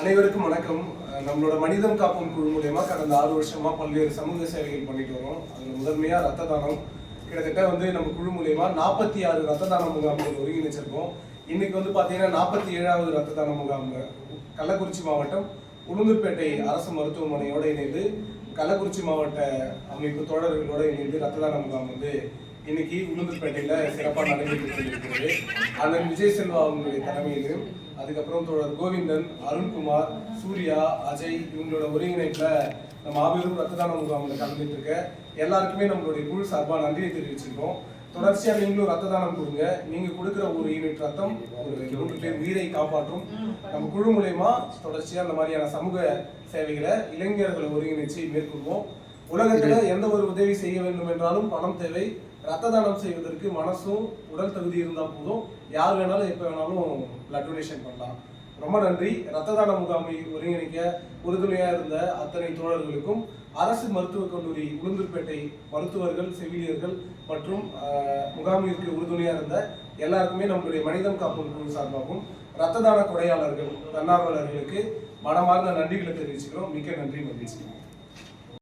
அனைவருக்கும் வணக்கம். நம்மளோட மனிதம் காப்போம் குழு மூலயமா கடந்த ஆறு வருஷமா பல்வேறு சமூக சேவைகள் பண்ணிட்டு வரோம். அதுல முதன்மையா ரத்த தானம். கிட்டத்தட்ட வந்து நம்ம குழு மூலயமா நாற்பத்தி ஆறு ரத்த தான முகாம்கள் ஒருங்கிணைச்சிருக்கோம். இன்னைக்கு வந்து பாத்தீங்கன்னா நாற்பத்தி ஏழாவது ரத்த தான முகாம். கள்ளக்குறிச்சி மாவட்டம் உளுந்தூர்பேட்டை அரசு மருத்துவமனையோட இணைந்து கள்ளக்குறிச்சி மாவட்ட அமைப்பு தோழர்களோட இணைந்து ரத்த தான முகாம் வந்து இன்னைக்கு உளுந்தூர்பேட்டையில சிறப்பாக நடைபெற்று கொண்டிருக்கிறது. அண்ணன் விஜய் செல்வா அவங்களுடைய தலைமையிலும் அதுக்கப்புறம் தோழர் கோவிந்தன் அருண்குமார் சூர்யா அஜய் இவங்களோட ஒருங்கிணைப்புல நம்ம மாபெரும் ரத்த தான முகாமில் கலந்துட்டு இருக்க எல்லாருக்குமே நம்மளுடைய குழு சார்பாக நன்றியை தெரிவிச்சிருக்கோம் தொடர்ச்சியா நீங்களும் ரத்த தானம் கொடுங்க. நீங்க கொடுக்குற ஒரு யூனிட் ரத்தம் ஒரு மூன்று பேர் உயிரை காப்பாற்றும். நம்ம குழு மூலயமா தொடர்ச்சியா அந்த மாதிரியான சமூக சேவைகளை இளைஞர்களை ஒருங்கிணைச்சு மேற்கொள்வோம். உலகத்துல எந்த ஒரு உதவி செய்ய வேண்டும் என்றாலும் பணம் தேவை. ரத்த தானம் செய்வதற்கு மனசும் உடல் தகுதி இருந்தால் போதும். யார் வேணாலும் எப்போ வேணாலும் பிளட் டொனேஷன் பண்ணலாம். ரொம்ப நன்றி. ரத்த தான முகாமை ஒருங்கிணைக்க உறுதுணையாக இருந்த அத்தனை தோழர்களுக்கும் அரசு மருத்துவக் கல்லூரி உளுந்தூர்பேட்டை மருத்துவர்கள் செவிலியர்கள் மற்றும் முகாமிற்கு உறுதுணையாக இருந்த எல்லாருக்குமே நம்மளுடைய மனிதம் காப்போம் குழு சார்பாகவும் ரத்த தான கொடையாளர்கள் தன்னார்வலர்களுக்கு மனமார்ந்த நன்றிகளை தெரிவிச்சுக்கிறோம். மிக்க நன்றி மகிழ்ச்சி.